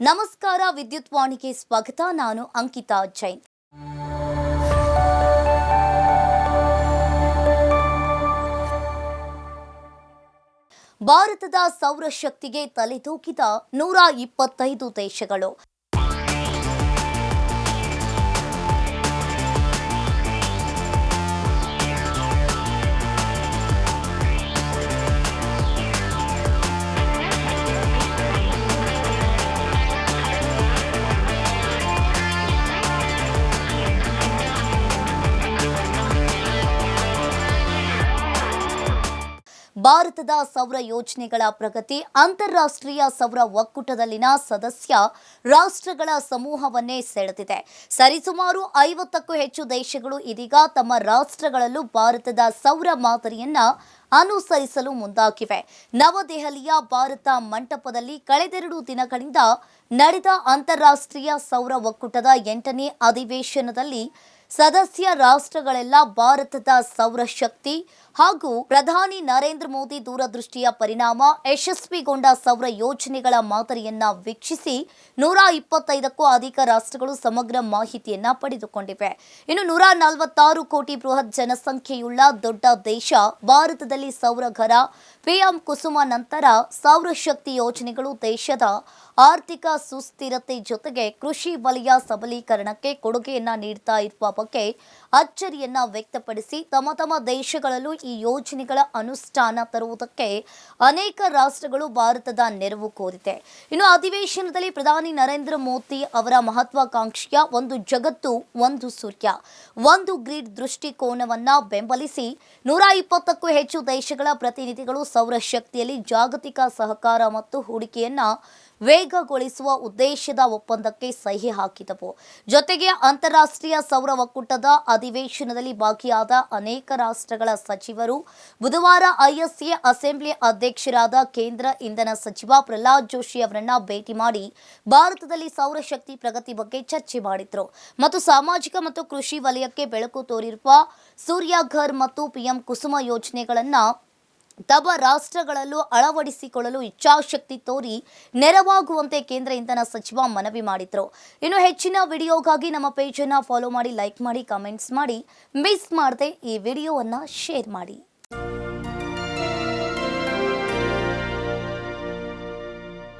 ನಮಸ್ಕಾರ ವಿದ್ಯುತ್ ವಾಣಿಗೆ ಸ್ವಾಗತ. ನಾನು ಅಂಕಿತಾ ಜೈನ್. ಭಾರತದ ಸೌರಶಕ್ತಿಗೆ ತಲೆದೂಕಿದ ನೂರ ಇಪ್ಪತ್ತೈದು ದೇಶಗಳು. ಭಾರತದ ಸೌರ ಯೋಜನೆಗಳ ಪ್ರಗತಿ, ಅಂತಾರಾಷ್ಟ್ರೀಯ ಸೌರ ಒಕ್ಕೂಟದಲ್ಲಿನ ಸದಸ್ಯ ರಾಷ್ಟ್ರಗಳ ಸಮೂಹವನ್ನೇ ಸೆಳೆದಿದೆ. ಸರಿಸುಮಾರು ಐವತ್ತಕ್ಕೂ ಹೆಚ್ಚು ದೇಶಗಳು ಇದೀಗ ತಮ್ಮ ರಾಷ್ಟ್ರಗಳಲ್ಲೂ ಭಾರತದ ಸೌರ ಮಾದರಿಯನ್ನ ಅನುಸರಿಸಲು ಮುಂದಾಗಿವೆ. ನವದೆಹಲಿಯ ಭಾರತ ಮಂಟಪದಲ್ಲಿ ಕಳೆದೆರಡು ದಿನಗಳಿಂದ ನಡೆದ ಅಂತಾರಾಷ್ಟ್ರೀಯ ಸೌರ ಒಕ್ಕೂಟದ ಎಂಟನೇ ಅಧಿವೇಶನದಲ್ಲಿ ಸದಸ್ಯ ರಾಷ್ಟ್ರಗಳೆಲ್ಲ ಭಾರತದ ಸೌರಶಕ್ತಿ ಹಾಗೂ ಪ್ರಧಾನಿ ನರೇಂದ್ರ ಮೋದಿ ದೂರದೃಷ್ಟಿಯ ಪರಿಣಾಮ ಯಶಸ್ವಿಗೊಂಡ ಸೌರ ಯೋಜನೆಗಳ ಮಾದರಿಯನ್ನ ವೀಕ್ಷಿಸಿ ನೂರ ಇಪ್ಪತ್ತೈದಕ್ಕೂ ಅಧಿಕ ರಾಷ್ಟ್ರಗಳು ಸಮಗ್ರ ಮಾಹಿತಿಯನ್ನ ಪಡೆದುಕೊಂಡಿವೆ. ಇನ್ನು ನೂರ ನಲವತ್ತಾರು ಕೋಟಿ ಬೃಹತ್ ಜನಸಂಖ್ಯೆಯುಳ್ಳ ದೊಡ್ಡ ದೇಶ ಭಾರತದಲ್ಲಿ ಸೌರಘರ ಪಿಎಂ ಕುಸುಮ ನಂತರ ಸೌರಶಕ್ತಿ ಯೋಜನೆಗಳು ದೇಶದ ಆರ್ಥಿಕ ಸುಸ್ಥಿರತೆ ಜೊತೆಗೆ ಕೃಷಿ ವಲಯ ಸಬಲೀಕರಣಕ್ಕೆ ಕೊಡುಗೆಯನ್ನ ನೀಡ್ತಾ ಇರುವ ಬಗ್ಗೆ ಅಚ್ಚರಿಯನ್ನ ವ್ಯಕ್ತಪಡಿಸಿ ತಮ್ಮ ತಮ್ಮ ದೇಶಗಳಲ್ಲೂ ಈ ಯೋಜನೆಗಳ ಅನುಷ್ಠಾನ ತರುವುದಕ್ಕೆ ಅನೇಕ ರಾಷ್ಟ್ರಗಳು ಭಾರತದ ನೆರವು ಕೋರಿದೆ. ಇನ್ನು ಅಧಿವೇಶನದಲ್ಲಿ ಪ್ರಧಾನಿ ನರೇಂದ್ರ ಮೋದಿ ಅವರ ಮಹತ್ವಾಕಾಂಕ್ಷೆಯ ಒಂದು ಜಗತ್ತು, ಒಂದು ಸೂರ್ಯ, ಒಂದು ಗ್ರಿಡ್ ದೃಷ್ಟಿಕೋನವನ್ನ ಬೆಂಬಲಿಸಿ ನೂರ ಇಪ್ಪತ್ತಕ್ಕೂ ಹೆಚ್ಚು ದೇಶಗಳ ಪ್ರತಿನಿಧಿಗಳು ಸೌರಶಕ್ತಿಯಲ್ಲಿ ಜಾಗತಿಕ ಸಹಕಾರ ಮತ್ತು ಹೂಡಿಕೆಯನ್ನ ವೇಗಗೊಳಿಸುವ ಉದ್ದೇಶದ ಒಪ್ಪಂದಕ್ಕೆ ಸಹಿ ಹಾಕಿದವು. ಜೊತೆಗೆ ಅಂತಾರಾಷ್ಟ್ರೀಯ ಸೌರ ಒಕ್ಕೂಟದ ಅಧಿವೇಶನದಲ್ಲಿ ಭಾಗಿಯಾದ ಅನೇಕ ರಾಷ್ಟ್ರಗಳ ಸಚಿವರು ಬುಧವಾರ ಐಎಸ್ಎ ಅಸೆಂಬ್ಲಿ ಅಧ್ಯಕ್ಷರಾದ ಕೇಂದ್ರ ಇಂಧನ ಸಚಿವ ಪ್ರಹ್ಲಾದ್ ಜೋಶಿ ಅವರನ್ನ ಭೇಟಿ ಮಾಡಿ ಭಾರತದಲ್ಲಿ ಸೌರಶಕ್ತಿ ಪ್ರಗತಿ ಬಗ್ಗೆ ಚರ್ಚೆ ಮಾಡಿದ್ರು. ಮತ್ತು ಸಾಮಾಜಿಕ ಮತ್ತು ಕೃಷಿ ವಲಯಕ್ಕೆ ಬೆಳಕು ತೋರಿರುವ ಸೂರ್ಯಘರ್ ಮತ್ತು ಪಿಎಂ ಕುಸುಮ ಯೋಜನೆಗಳನ್ನ ತಮ್ಮ ರಾಷ್ಟ್ರಗಳಲ್ಲೂ ಅಳವಡಿಸಿಕೊಳ್ಳಲು ಇಚ್ಛಾಶಕ್ತಿ ತೋರಿ ನೆರವಾಗುವಂತೆ ಕೇಂದ್ರ ಇಂಧನ ಸಚಿವ ಮನವಿ ಮಾಡಿದ್ರು. ಇನ್ನು ಹೆಚ್ಚಿನ ವಿಡಿಯೋಗಾಗಿ ನಮ್ಮ ಪೇಜನ್ನು ಫಾಲೋ ಮಾಡಿ, ಲೈಕ್ ಮಾಡಿ, ಕಮೆಂಟ್ಸ್ ಮಾಡಿ. ಮಿಸ್ ಮಾಡದೆ ಈ ವಿಡಿಯೋವನ್ನು ಶೇರ್ ಮಾಡಿ.